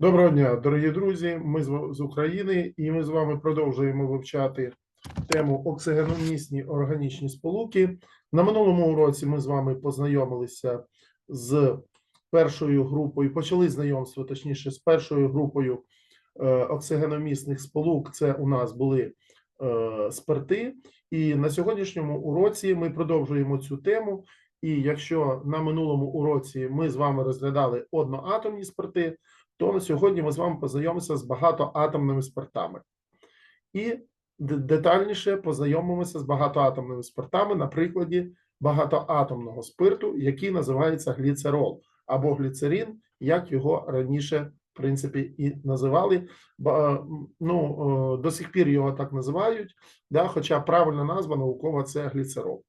Доброго дня, дорогі друзі. Ми з України, і ми з вами продовжуємо вивчати тему оксигеномісні органічні сполуки. На минулому уроці ми з вами познайомилися з першою групою, почали знайомство, точніше, з першою групою е, оксигеномісних сполук. Це у нас були е, спирти. І на сьогоднішньому уроці ми продовжуємо цю тему. І якщо на минулому уроці ми з вами розглядали одноатомні спирти, то на сьогодні ми з вами познайомимося з багатоатомними спиртами. І детальніше познайомимося з багатоатомними спиртами на прикладі багатоатомного спирту, який називається гліцерол або гліцерин, як його раніше, в принципі, і називали. Ну, е, до сих пір його так називають, да, хоча правильна назва наукова це гліцерол.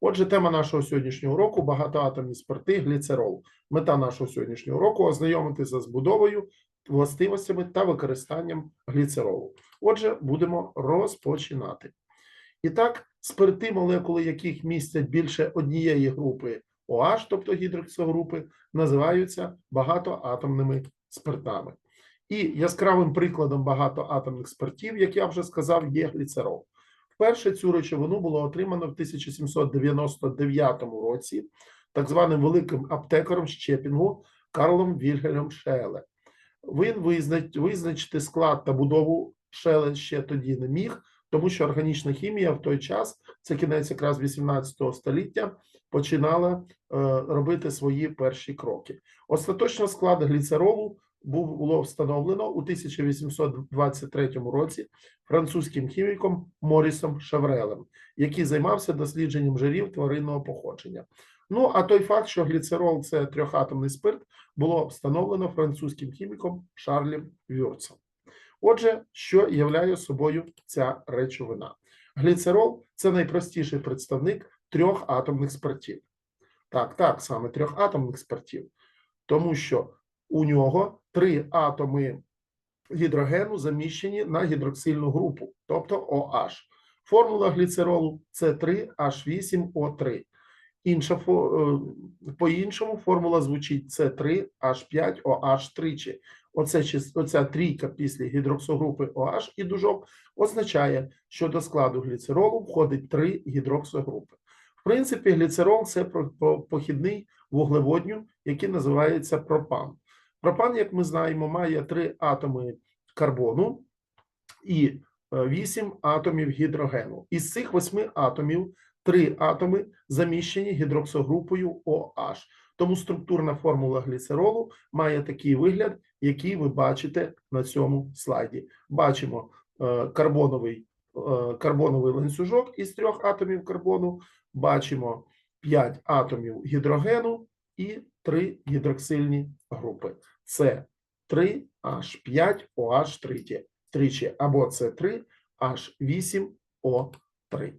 Отже, тема нашого сьогоднішнього уроку багатоатомні спирти, гліцерол. Мета нашого сьогоднішнього уроку ознайомитися з будовою, властивостями та використанням гліцеролу. Отже, будемо розпочинати. І так, спирти, молекули яких містять більше однієї групи OH, тобто гідроксогрупи, називаються багатоатомними спиртами. І яскравим прикладом багатоатомних спиртів, як я вже сказав, є гліцерол. Вперше цю речовину було отримано в 1799 році так званим великим аптекаром Щепінгу Карлом Вільгельмом Шеле. Він визнач, визначити склад та будову Шеле ще тоді не міг, тому що органічна хімія в той час, це кінець якраз 18 століття, починала е, робити свої перші кроки. Остаточно склад гліцеролу був було встановлено у 1823 році французьким хіміком Морісом Шеврелем, який займався дослідженням жирів тваринного походження. Ну а той факт, що гліцерол це трьохатомний спирт, було встановлено французьким хіміком Шарлем Вюрцем. Отже, що являє собою ця речовина? Гліцерол це найпростіший представник трьох атомних спиртів. Так, так, саме трьох атомних спиртів, тому що у нього три атоми гідрогену заміщені на гідроксильну групу, тобто OH. Формула гліцеролу це 3H8O3. Інша е, по-іншому формула звучить С3H5OH тричі. Оце оця трійка після гідроксогрупи OH і дужок означає, що до складу гліцеролу входить три гідроксогрупи. В принципі, гліцерол це похідний вуглеводню, який називається пропан. Пропан, як ми знаємо, має три атоми карбону і е, вісім атомів гідрогену. Із цих восьми атомів три атоми заміщені гідроксогрупою OH. Тому структурна формула гліцеролу має такий вигляд, який ви бачите на цьому слайді. Бачимо е, карбоновий, е, карбоновий ланцюжок із трьох атомів карбону, бачимо 5 атомів гідрогену і 3 гідроксильні групи. Це 3H5OH тричі, тричі або це 3H8O3.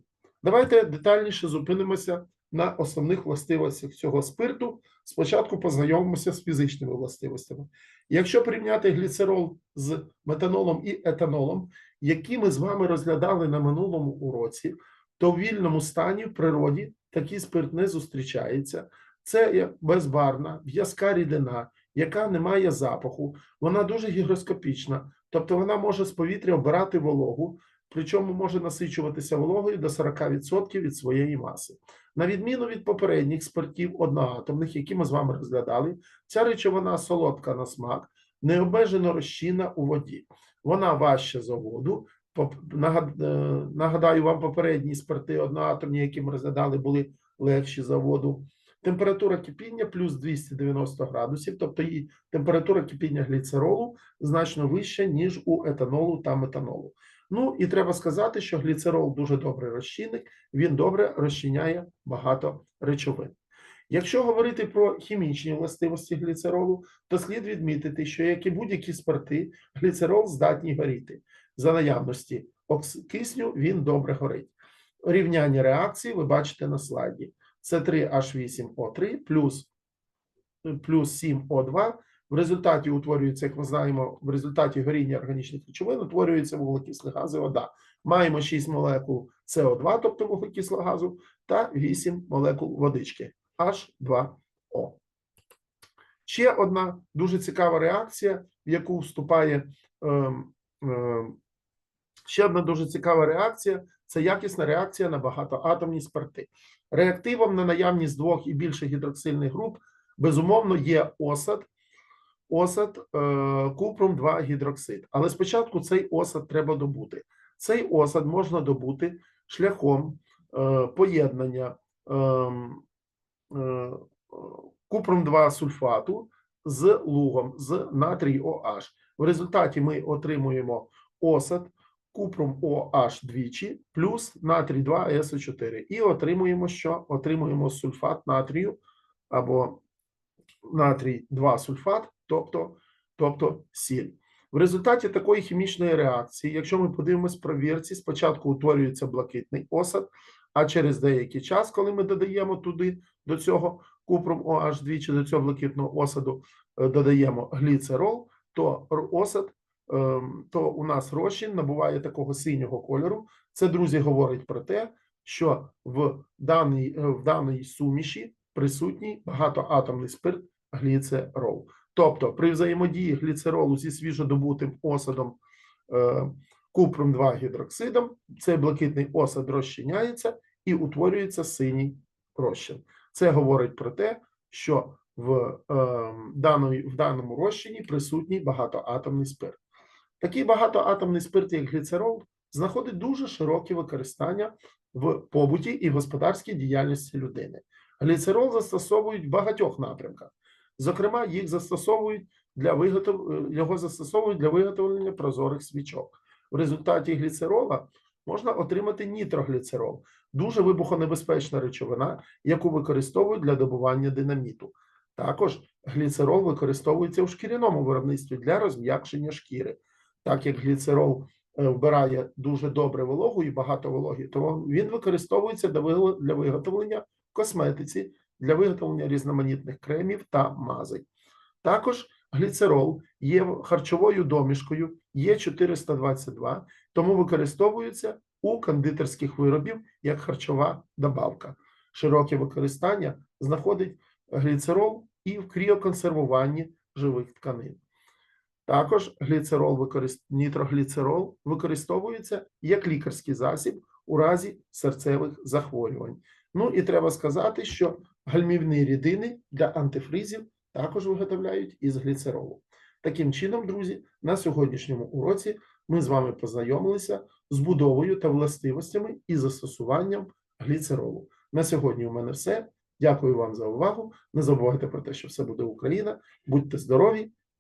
Давайте детальніше зупинимося на основних властивостях цього спирту. Спочатку познайомимося з фізичними властивостями. Якщо порівняти гліцерол з метанолом і етанолом, які ми з вами розглядали на минулому уроці, то в вільному стані в природі такий спирт не зустрічається. Це безбарна, в'язка рідина, яка не має запаху, вона дуже гігроскопічна, тобто вона може з повітря обирати вологу, причому може насичуватися вологою до 40% від своєї маси. На відміну від попередніх спиртів одноатомних, які ми з вами розглядали, ця речовина солодка на смак, необмежено розчинна у воді. Вона важча за воду. Е, Нагадаю вам, попередні спирти одноатомні, які ми розглядали, були легші за воду. Температура кипіння плюс 290 градусів, тобто її температура кипіння гліцеролу значно вища, ніж у етанолу та метанолу. Ну і треба сказати, що гліцерол дуже добрий розчинник, він добре розчиняє багато речовин. Якщо говорити про хімічні властивості гліцеролу, то слід відмітити, що як і будь-які спирти, гліцерол здатні горіти. За наявності кисню він добре горить. Рівняння реакції ви бачите на слайді. Це 3H8O3 плюс, плюс 7O2. В результаті утворюється, як ми знаємо, в результаті горіння органічних речовин утворюється вуглекислий газ і вода. Маємо 6 молекул СО2, тобто вуглекислого газу, та 8 молекул водички H2O. Ще одна дуже цікава реакція, в яку вступає ем, ем, ще одна дуже цікава реакція це якісна реакція на багатоатомні спирти. Реактивом на наявність двох і більше гідроксильних груп безумовно є осад, осад е, купром 2 гідроксид. Але спочатку цей осад треба добути. Цей осад можна добути шляхом е, поєднання е, купром 2 сульфату з лугом, з натрій OH. В результаті ми отримуємо осад купром OH двічі плюс натрій 2 СО4. І отримуємо що? Отримуємо сульфат натрію або натрій 2 сульфат, тобто, тобто сіль. В результаті такої хімічної реакції, якщо ми подивимось про вірці, спочатку утворюється блакитний осад, а через деякий час, коли ми додаємо туди до цього купром OH двічі, до цього блакитного осаду, е, додаємо гліцерол, то осад, то у нас розчин набуває такого синього кольору. Це, друзі, говорить про те, що в даній, е, в даній суміші присутній багатоатомний спирт гліцерол. Тобто при взаємодії гліцеролу зі свіжодобутим осадом е, купром 2 гідроксидом, цей блакитний осад розчиняється і утворюється синій розчин. Це говорить про те, що в, е, даної, в даному розчині присутній багатоатомний спирт. Такий багатоатомний спирт, як гліцерол, знаходить дуже широке використання в побуті і господарській діяльності людини. Гліцерол застосовують в багатьох напрямках. Зокрема, їх застосовують для виготов... е, його застосовують для виготовлення прозорих свічок. В результаті гліцерола можна отримати нітрогліцерол, дуже вибухонебезпечна речовина, яку використовують для добування динаміту. Також гліцерол використовується у шкіряному виробництві для розм'якшення шкіри. Так як гліцерол е, вбирає дуже добре вологу і багато вологи, тому він використовується для виготовлення косметиці, для виготовлення різноманітних кремів та мазей. Також гліцерол є харчовою домішкою, є 422, тому використовується у кондитерських виробів як харчова добавка. Широке використання знаходить гліцерол і в кріоконсервуванні живих тканин. Також гліцерол нітрогліцерол використовується як лікарський засіб у разі серцевих захворювань. Ну і треба сказати, що гальмівні рідини для антифризів також виготовляють із гліцеролу. Таким чином, друзі, на сьогоднішньому уроці ми з вами познайомилися з будовою та властивостями і застосуванням гліцеролу. На сьогодні у мене все. Дякую вам за увагу. Не забувайте про те, що все буде Україна. Будьте здорові